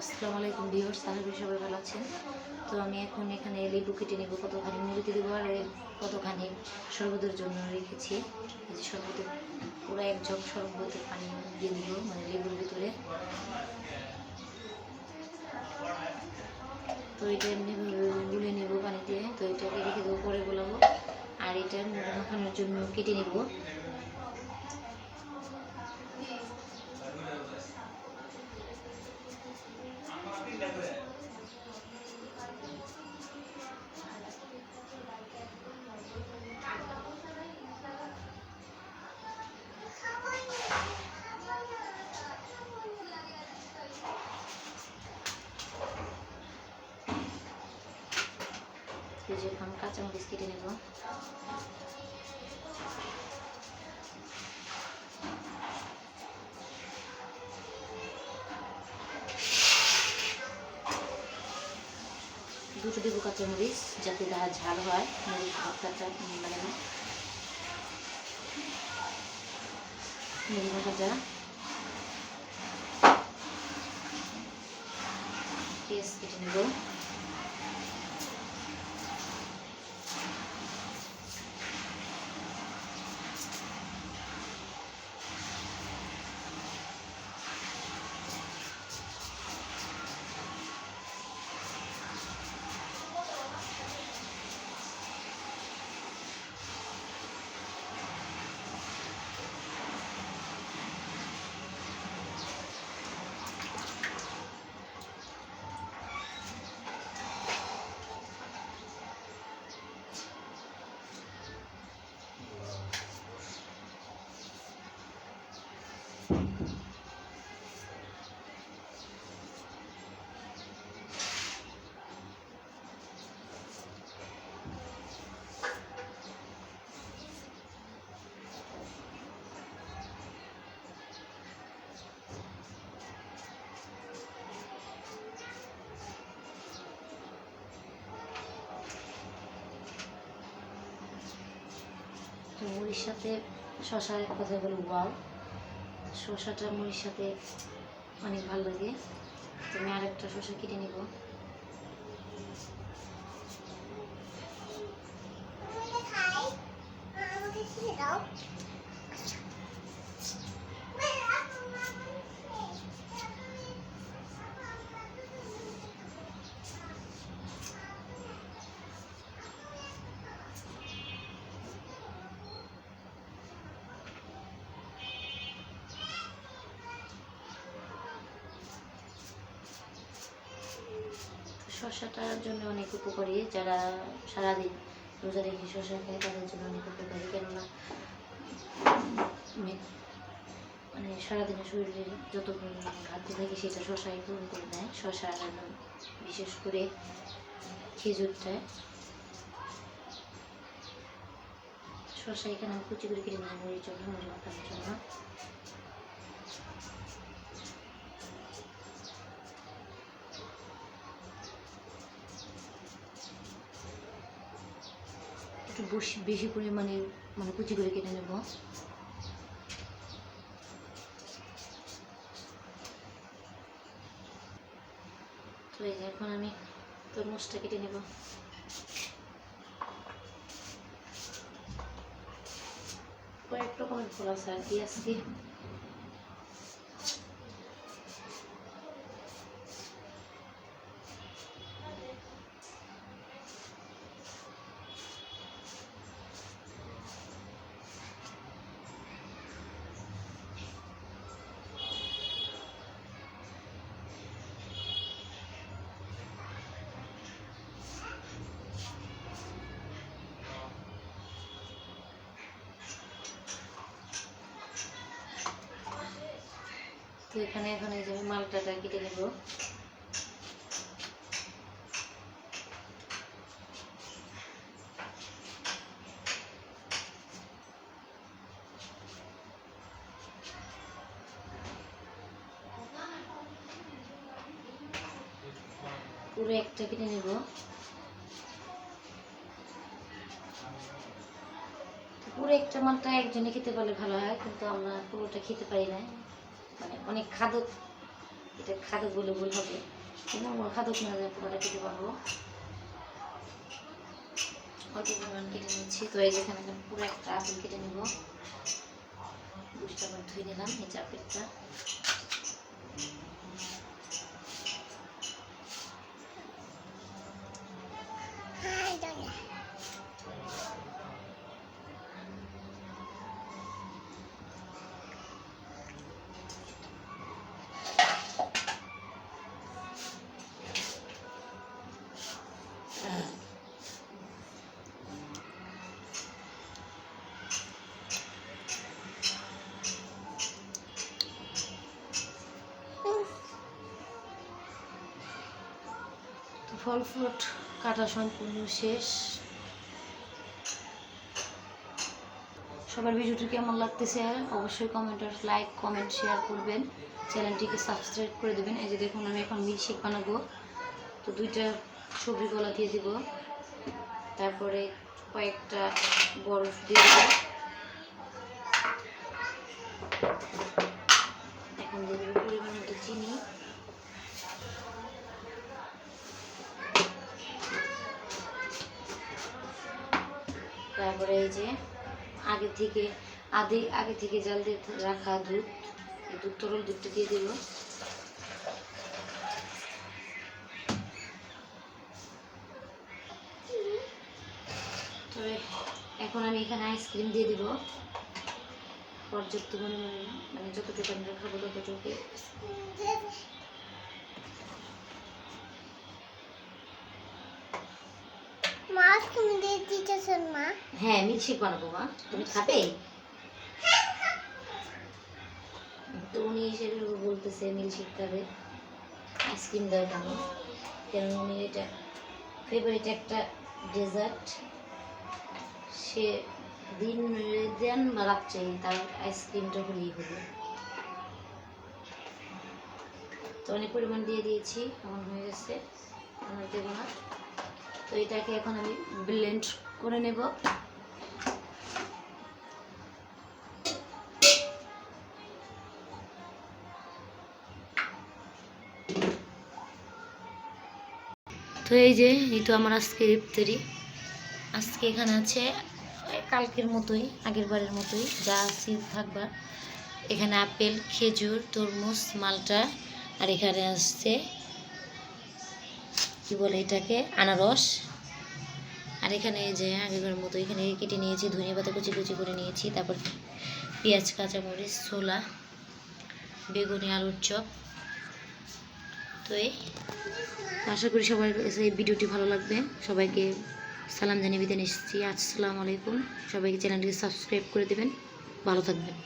আসসালামু আলাইকুম ভিউয়ার্স তাহলে সবাই ভালো আছেন। তো আমি এখন এখানে লেবু কেটে নেব, কতখানি মুড়িতে দেবো আর কতখানি শরবতের জন্য রেখেছি। শরবতে পুরো এক ঝক শরবতে পানি দিয়ে দিব মানে লেবুর ভিতরে। তো এটা এমনি গুলে নেব পানি দিয়ে তো এটাকে রেখে দেবো, পরে গোলাবো। আর এটা মাখানোর জন্য কেটে নেব। এই যে এখন কাঁচামরিচ কেটে নেব। দুটো দেবো কাঁচামরিচ যাতে তার ঝাল হয়, মরিচ ভর্তাটা মানে মুড়ি ভাজা। পেঁয়াজ কেটে নেব। মুড়ির সাথে শশার এক কথা বলি ওয়াও শশাটা মুড়ির সাথে অনেক ভালো লাগে। তুমি আরেকটা শশা কেটে নিব। শসাটার জন্য অনেক উপকারী, যারা সারাদিন রোজা রেখে শসা খায়, তাদের জন্য অনেক উপকারী। কেননা মানে সারাদিনের শরীরে যত ঘাটতি থাকে, সেটা শশাই পূরণ করে দেয়। শশা বিশেষ করে খেজুরটায় শশা এখানে কুচি করে কেটে নিই মুড়ির জন্য মুড়ি মাখানোর জন্য। একটু বেশি পরিমাণে মানে কুচি করে কেটে নেব। তো এখন আমি তরমুজটা কেটে নেব। কয়েক রকমের ফল আছে আর কি আজকে তো এখানে, এখন এই যে আমি মালটাটা কেটে নেব। পুরো একটা কেটে নেব। পুরো একটা মালটা একজনে খেতে পারলে ভালো হয়, কিন্তু আমরা পুরোটা খেতে পারি না। মানে অনেক খাদক। এটা খাদক বলে ভুল হবে। কিন্তু খাদক না যায় পুরোটা কেটে পারব। অল্প পরিমাণ কেটে নিচ্ছি তো এই যেখানে আমি পুরো একটা আপেল কেটে নেব। আমি ধুয়ে নিলাম এই যে আপেলটা। ফল ফ্রুট কাটা সম্পূর্ণ শেষ। সবার ভিডিওটি কেমন লাগতেছে অবশ্যই কমেন্টার লাইক কমেন্ট শেয়ার করবেন। চ্যানেলটিকে সাবস্ক্রাইব করে দেবেন। এই যে দেখুন, আমি এখন মিল্কশেক বানাবো। তো দুইটা সবজি গলা দিয়ে দিব। তারপরে কয়েকটা বরফ দিয়ে দেবো। থেকে আগে আগে থেকে জাল দিয়ে রাখা দুধ দুধ, তরল দুধটা দিয়ে দেবো তবে এখন আমি এখানে আইসক্রিম দিয়ে দিব পর্যাপ্ত পরিমাণে মানে যতটুকু আমি খাব ততটুকু মাছ তুমি দিয়ে দিতেছেন মা। হ্যাঁ মিল্কশেক বানাবো মা। তুমি খাবে? তো উনি হিসেবে বলতেছে মিল্কশেক খাবে, আইসক্রিম দেওয়ার জন্য কারণ উনি এটা ফেভারিট একটা ডেজার্ট সে দিন দেন বা রাত্রে তার আইসক্রিমটা হলেই হবে তো অনেক পরিমাণ দিয়ে দিয়েছি, এমন হয়ে গেছে। আমার দেবো না। তো এটাকে এখন আমি ব্লেন্ড করে নেব। তো এই যে, এই তো আমার আজকে ইফতারি। আজকে এখানে আছে কালকের মতোই আগের বারের মতোই, যা আছে থাকবার এখানে আপেল, খেজুর, তরমুজ, মালটা, আর এখানে আসছে কি বলে এটাকে? আনারস। আর এখানে যে আগেকার মতো এখানে কেটে নিয়েছি, ধনিয়া পাতা কুচি কুচি করে নিয়েছি, তারপর পেঁয়াজ, কাঁচামরিচ, ছোলা, বেগুনি, আলুর চপ। তো এই, আশা করি সবার এই ভিডিওটি ভালো লাগবে। সবাইকে সালাম জানিয়ে বিদায় নিচ্ছি। আসসালামু আলাইকুম। সবাইকে চ্যানেলটিকে সাবস্ক্রাইব করে দেবেন। ভালো থাকবেন।